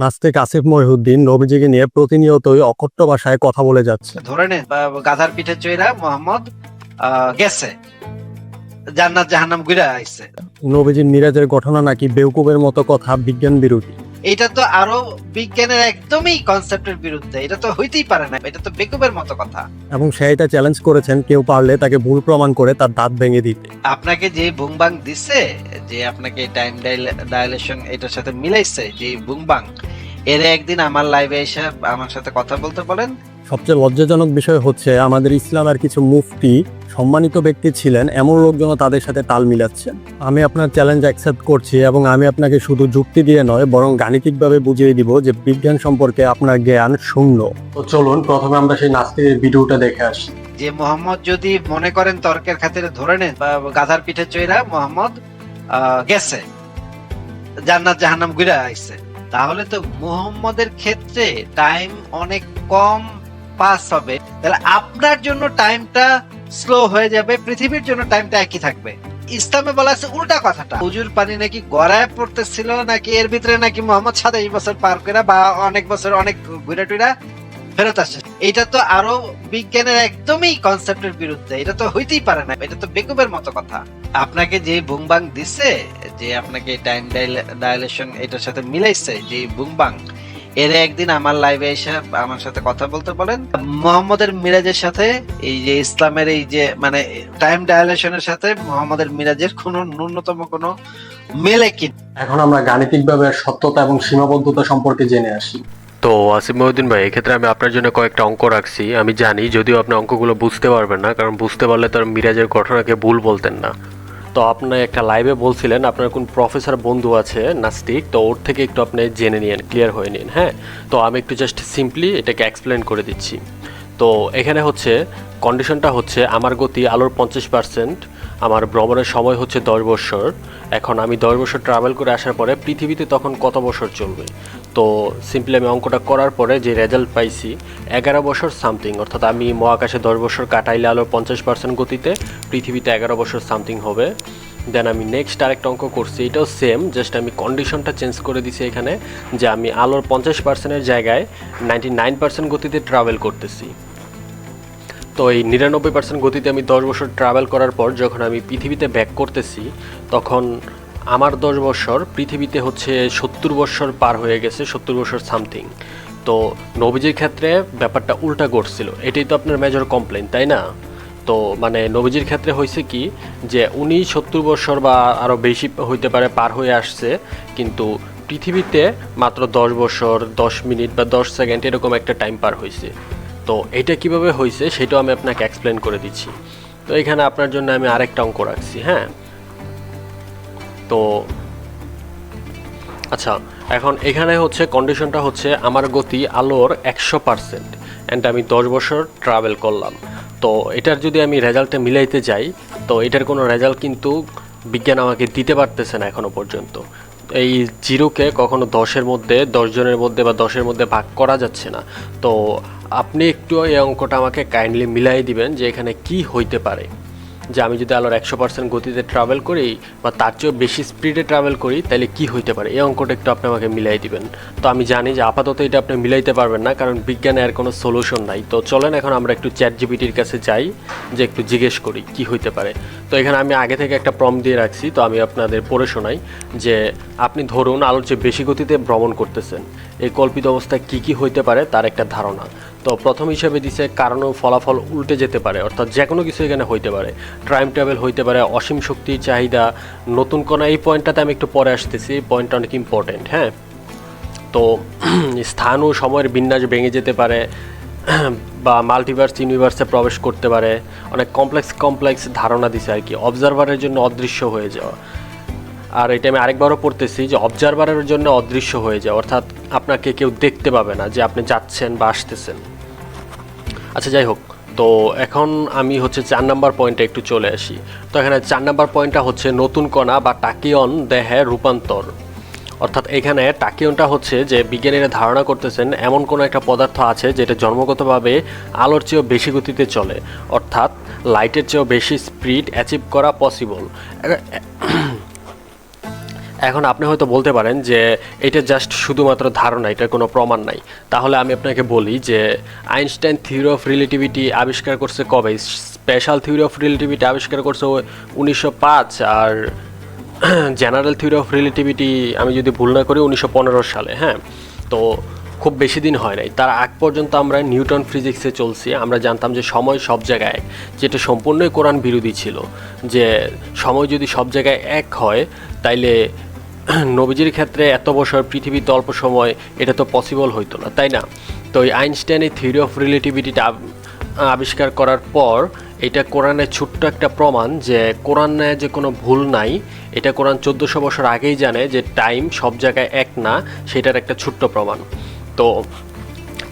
নাস্তিক আসিফ মহিউদ্দিন নবীজিকে নিয়ে প্রতিনিয়তই অকট্য ভাষায় কথা বলে যাচ্ছে। ধরে নেন গাধার পিঠে চইরা মোহাম্মদ গেছে। জান্নাত জাহান্নাম ঘুরে আইছে। নবীজির মিরাজের ঘটনা নাকি বেউকুবের মতো কথা বিজ্ঞান বিরোধী? এটা তো আরও বিজ্ঞানের একদমই কনসেপ্টের বিরুদ্ধে এটা তো হইতেই পারে না এটা তো বেকুবের মতো কথা। এবং সে এটা চ্যালেঞ্জ করেছেন কেউ পারলে তাকে ভুল প্রমাণ করে তার দাঁত ভেঙে দিতে। আপনাকে যে বুংবাং দিছে যে আপনাকে টাইম ডাইলেশন এটার সাথে মিলাইছে যে বুংবাং এর একদিন আমার লাইভে এসে আমার সাথে কথা বলতে বলেন। সবচেয়ে লজ্জাজনক বিষয় হচ্ছে আমাদের ইসলামের কিছু মুফতি সম্মানিত ব্যক্তি ছিলেন এমন লোকজন তাদের সাথে তাল মিলাচ্ছেন। আমি আপনার চ্যালেঞ্জ অ্যাকসেপ্ট করছি এবং আমি আপনাকে শুধু যুক্তি দিয়ে নয় বরং গাণিতিকভাবে বুঝিয়ে দিব যে বিজ্ঞান সম্পর্কে আপনার জ্ঞান শূন্য। তো চলুন প্রথমে আমরা সেই নাস্তিকের ভিডিওটা দেখে আসি। যে মোহাম্মদ যদি মনে করেন তর্কের খাতিরে ধরে নেন বা গাধার পিঠে চইরা মোহাম্মদ গেছে জান্নাত জাহান্নাম ঘুরে আইছে। তাহলে তো মুহাম্মদের ক্ষেত্রে টাইম অনেক কম পাস হবে। তাহলে আপনার জন্য টাইমটা স্লো হয়ে যাবে, পৃথিবীর জন্য টাইমটা একই থাকবে। ইসলামে বলা আছে উল্টা কথাটা। উজুর পানি নাকি গড়ায় পড়তেছিল নাকি এর ভিতরে নাকি মোহাম্মদ সাতাইশ বছর পার করে বা অনেক বছর অনেক ঘুরে টুরা ফেরত আসে এটা তো আরও বিজ্ঞানের একদমই কনসেপ্টের বিরুদ্ধে। এটা তো হইতেই পারে না। এটা তো বেকুবের মতো কথা। আপনাকে যে বুংবাং দিছে যে আপনাকে টাইম ডাইলেশন এটার সাথে মিলাইছে যে বুংবাং এর একদিন আমার লাইভে এসে আমার সাথে কথা বলতে বলেন। মোহাম্মদের মিরাজের সাথে এই যে ইসলামের এই যে মানে টাইম ডাইলেশনের সাথে মোহাম্মদের মিরাজের কোনো ন্যূনতম কোনো মেলে কি? এখন আমরা গাণিতিকভাবে সত্যতা এবং সীমাবদ্ধতা সম্পর্কে জেনে আসি। তো আসিফ মহিউদ্দিন ভাই এক্ষেত্রে আমি আপনার জন্য কয়েকটা অঙ্ক রাখছি। আমি জানি যদিও আপনি অঙ্কগুলো বুঝতে পারবেন না কারণ বুঝতে পারলে তো মিরাজের ঘটনাকে ভুল বলতেন না। তো আপনি একটা লাইভে বলছিলেন, আপনার কোন প্রফেসর বন্ধু আছে, নাস্তিক, তো ওর থেকে একটু আপনি জেনে নিন ক্লিয়ার হয়ে নিন হ্যাঁ? তো আমি একটু জাস্ট সিম্পলি এটাকে এক্সপ্লেন করে দিচ্ছি। তো এখানে হচ্ছে কন্ডিশনটা হচ্ছে, আমার গতি আলোর পঞ্চাশ পার্সেন্ট আমার ভ্রমণের সময় হচ্ছে দশ বছর এখন আমি দশ বছর ট্রাভেল করে আসার পরে পৃথিবীতে তখন কত বছর চলবে? তো সিম্পলি আমি অঙ্কটা করার পরে যে রেজাল্ট পাইছি, এগারো বছর সামথিং অর্থাৎ আমি মহাকাশে দশ বছর কাটাইলে আলোর পঞ্চাশ পার্সেন্ট গতিতে পৃথিবীতে এগারো বছর সামথিং হবে। দেন আমি নেক্সট আরেকটা অঙ্ক করছি, এটাও সেম জাস্ট আমি কন্ডিশনটা চেঞ্জ করে দিছি এখানে, যে আমি আলোর পঞ্চাশ পার্সেন্টের জায়গায় নাইনটি নাইন পার্সেন্ট গতিতে ট্রাভেল করতেছি। তো এই নিরানব্বই পার্সেন্ট গতিতে আমি দশ বছর ট্রাভেল করার পর যখন আমি পৃথিবীতে ব্যাক করতেছি, তখন আমার দশ বছর পৃথিবীতে হচ্ছে সত্তর বছর পার হয়ে গেছে, সত্তর বছর সামথিং তো নবীজির ক্ষেত্রে ব্যাপারটা উল্টা ঘটছিল এটাই তো আপনার মেজর কমপ্লেন তাই না? তো মানে নবীজির ক্ষেত্রে হয়েছে কি যে, উনি সত্তর বছর বা আরও বেশি হইতে পারে পার হয়ে আসছে, কিন্তু পৃথিবীতে মাত্র দশ বছর, দশ মিনিট বা দশ সেকেন্ড এরকম একটা টাইম পার হয়েছে তো এটা কীভাবে হয়েছে সেটাও আমি আপনাকে এক্সপ্লেন করে দিচ্ছি। তো এখানে আপনার জন্য আমি আরেকটা অঙ্ক রাখছি হ্যাঁ? তো আচ্ছা এখন এখানে হচ্ছে কন্ডিশনটা হচ্ছে আমার গতি আলোর একশো পার্সেন্ট অ্যান্ড আমি দশ বছর ট্রাভেল করলাম। তো এটার যদি আমি রেজাল্টে মিলাইতে যাই, তো এটার কোনো রেজাল্ট কিন্তু বিজ্ঞান আমাকে দিতে পারতেছে না এখনও পর্যন্ত। এই জিরোকে কখনো দশের মধ্যে দশজনের মধ্যে বা দশের মধ্যে ভাগ করা যাচ্ছে না। তো আপনি একটু এই অঙ্কটা আমাকে কাইন্ডলি মিলাই দিবেন যে এখানে কি হইতে পারে। যে আমি যদি আলোর একশো পার্সেন্ট গতিতে ট্রাভেল করি বা তার চেয়েও বেশি স্পিডে ট্রাভেল করি, তাহলে কি হইতে পারে? এই অঙ্কটা একটু আপনি আমাকে মিলাই দিবেন। তো আমি জানি যে আপাতত এটা আপনি মিলাইতে পারবেন না, কারণ বিজ্ঞানে আর কোনো সলিউশন নাই। তো চলেন এখন আমরা একটু চ্যাট জিপিটির কাছে যাই, যে একটু জিজ্ঞেস করি, কি হইতে পারে? তো এখানে আমি আগে থেকে একটা প্রম দিয়ে রাখছি, তো আমি আপনাদের পড়ে শোনাই যে আপনি ধরুন আলোর চেয়ে বেশি গতিতে ভ্রমণ করতেছেন, এই কল্পিত অবস্থায় কি কি হইতে পারে তার একটা ধারণা। তো প্রথম হিসেবে দিছে কারণ ফলাফল উল্টে যেতে পারে, অর্থাৎ যে কোনো কিছু এখানে হইতে পারে। টাইম ট্রাভেল হইতে পারে, অসীম শক্তির চাহিদা, নতুন কোনো, এই পয়েন্টটাতে আমি একটু পরে আসতেছি, এই পয়েন্টটা অনেক ইম্পর্টেন্ট হ্যাঁ? তো স্থান ও সময়ের বিন্যাস ভেঙে যেতে পারে বা মাল্টিভার্স ইউনিভার্সে প্রবেশ করতে পারে। অনেক কমপ্লেক্স কমপ্লেক্স ধারণা দিছে আর কি। অবজারভারের জন্য অদৃশ্য হয়ে যাওয়া। আর এটা আমি আরেকবারও পড়তেছি যে অবজারভারের জন্য অদৃশ্য হয়ে যায় অর্থাৎ আপনাকে কেউ দেখতে পাবে না যে আপনি যাচ্ছেন বা আসতেছেন। আচ্ছা যাই হোক। তো এখন আমি হচ্ছে চার নাম্বার পয়েন্টে একটু চলে আসি। তো এখানে চার নাম্বার পয়েন্টটা হচ্ছে নতুন কণা বা টাকিয়ন দেহে রূপান্তর। অর্থাৎ এখানে টাকিয়নটা হচ্ছে যে বিজ্ঞানীরা ধারণা করতেছেন এমন কোনো একটা পদার্থ আছে যেটা জন্মগতভাবে আলোর চেয়েও বেশি গতিতে চলে, অর্থাৎ লাইটের চেয়েও বেশি স্পিড অ্যাচিভ করা পসিবল এখন আপনি হয়তো বলতে পারেন যে এটা জাস্ট শুধুমাত্র ধারণা, এটার কোনো প্রমাণ নাই। তাহলে আমি আপনাকে বলি যে আইনস্টাইন থিওরি অফ রিলেটিভিটি আবিষ্কার করছে কবে? স্পেশাল থিওরি অফ রিলেটিভিটি আবিষ্কার করছে উনিশশো পাঁচ আর জেনারেল থিওরি অফ রিলেটিভিটি আমি যদি ভুল না করি উনিশশো পনেরো সালে হ্যাঁ? তো খুব বেশি দিন হয় নাই। তার আগ পর্যন্ত আমরা নিউটন ফিজিক্সে চলছি। আমরা জানতাম যে সময় সব জায়গায় এক, যেটা সম্পূর্ণই কোরআন বিরোধী ছিল। যে সময় যদি সব জায়গায় এক হয়, তাইলে নবীজির ক্ষেত্রে এত বছর পৃথিবীতে অল্প সময় এটা তো পসিবল হইতো না, তাই না? তো এই আইনস্টাইনের থিওরি অফ রিলেটিভিটিটা আবিষ্কার করার পর এটা কোরআনের ছোট্ট একটা প্রমাণ যে কোরআনে যে কোনো ভুল নাই, এটা কোরআন চোদ্দোশো বছর আগেই জানে যে টাইম সব জায়গায় এক না, সেটার একটা ছোট্ট প্রমাণ। তো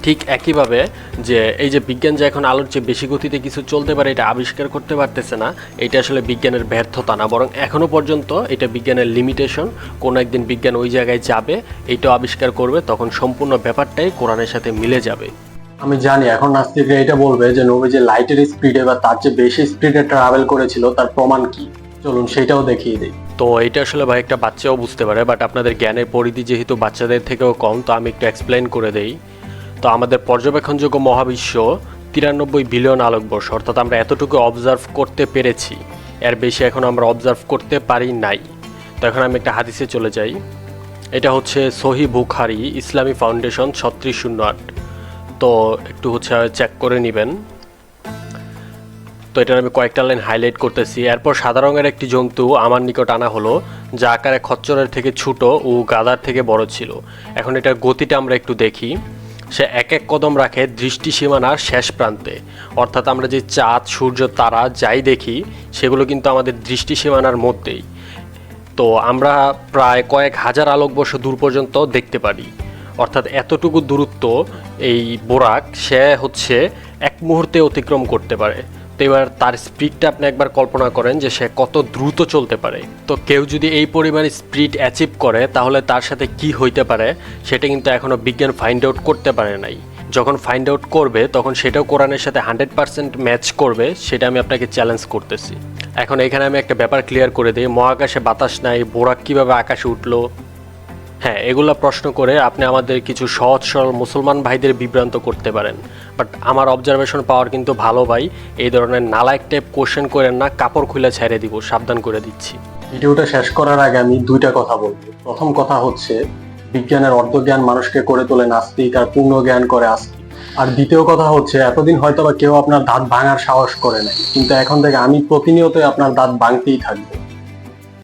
ঠিক একইভাবে যে এই যে বিজ্ঞান যে এখন আলোর চেয়ে বেশি গতিতে কিছু চলতে পারে, এটা আবিষ্কার করতে পারতেছে না, এটা আসলে বিজ্ঞানের ব্যর্থতা না, বরং এখনও পর্যন্ত এটা বিজ্ঞানের লিমিটেশন কোনো একদিন বিজ্ঞান ওই জায়গায় যাবে এইটাও আবিষ্কার করবে, তখন সম্পূর্ণ ব্যাপারটাই কোরআনের সাথে মিলে যাবে। আমি জানি, এখন নাস্তিকরা এটা বলবে যে নবী যে লাইটের স্পিডে বা তার যে বেশি স্পিডে ট্রাভেল করেছিল, তার প্রমাণ কি? চলুন সেটাও দেখিয়ে দিই। তো এটা আসলে ভাই একটা বাচ্চাও বুঝতে পারে বাট আপনাদের জ্ঞানের পরিধি যেহেতু বাচ্চাদের থেকেও কম, তো আমি একটু এক্সপ্লেন করে দেই। তো আমাদের পর্যবেক্ষণযোগ্য মহাবিশ্ব তিরানব্বই বিলিয়ন আলোকবর্ষ, অর্থাৎ আমরা এতটুকু অবজার্ভ করতে পেরেছি। এর বেশি এখন আমরা অবজার্ভ করতে পারি নাই। তো এখন আমি একটা হাদিসে চলে যাই। এটা হচ্ছে সহি বুখারি, ইসলামী ফাউন্ডেশন ছত্রিশ শূন্য আট। তো একটু হচ্ছে চেক করে নেবেন। তো এটার আমি কয়েকটা লাইন হাইলাইট করতেছি। এরপর সাদা রঙের একটি জন্তু আমার নিকট আনা হলো, যা আকারে খচ্চরের থেকে ছোট ও গাদার থেকে বড় ছিল। এখন এটার গতিটা আমরা একটু দেখি। সে এক এক কদম রাখে দৃষ্টি সীমানার শেষ প্রান্তে। অর্থাৎ আমরা যে চাঁদ, সূর্য, তারা যাই দেখি, সেগুলো কিন্তু আমাদের দৃষ্টি সীমানার মধ্যেই। তো আমরা প্রায় কয়েক হাজার আলোকবর্ষ দূর পর্যন্ত দেখতে পারি। অর্থাৎ এতটুকু দূরত্ব এই বোরাক, সে হচ্ছে এক মুহূর্তে অতিক্রম করতে পারে। তো এবার তার স্পিডটা আপনি একবার কল্পনা করেন যে সে কত দ্রুত চলতে পারে। তো কেউ যদি এই পরিমাণ স্পিড অ্যাচিভ করে, তাহলে তার সাথে কি হইতে পারে, সেটা কিন্তু এখনও বিজ্ঞান ফাইন্ড আউট করতে পারে নাই। যখন ফাইন্ড আউট করবে, তখন সেটাও কোরআনের সাথে হান্ড্রেড পার্সেন্ট ম্যাচ করবে, সেটা আমি আপনাকে চ্যালেঞ্জ করতেছি। এখন এখানে আমি একটা ব্যাপার ক্লিয়ার করে দিই। মহাকাশে বাতাস নাই, বোরাক কীভাবে আকাশে উঠল হ্যাঁ এগুলা প্রশ্ন করে আপনি আমাদের কিছু সহজ সরল মুসলমান ভাইদের বিভ্রান্ত করতে পারেন। বাট আমার অবজারভেশন পাওয়ার কিন্তু ভালো ভাই, এই ধরনের নালায়ক টাইপ কোশ্চেন করেন না, কাপড় খুলে ছেড়ে দিব, সাবধান করে দিচ্ছি। ভিডিওটা শেষ করার আগে আমি দুইটা কথা বলব। প্রথম কথা হচ্ছে, বিজ্ঞানের অর্ধজ্ঞান মানুষকে করে তোলে নাস্তিক আর পূর্ণ জ্ঞান করে আস্তিক। আর দ্বিতীয় কথা হচ্ছে, এতদিন হয়তো বা কেউ আপনার দাঁত ভাঙার সাহস করে নাই। কিন্তু এখন থেকে আমি প্রতিনিয়তই আপনার দাঁত ভাঙতেই থাকব।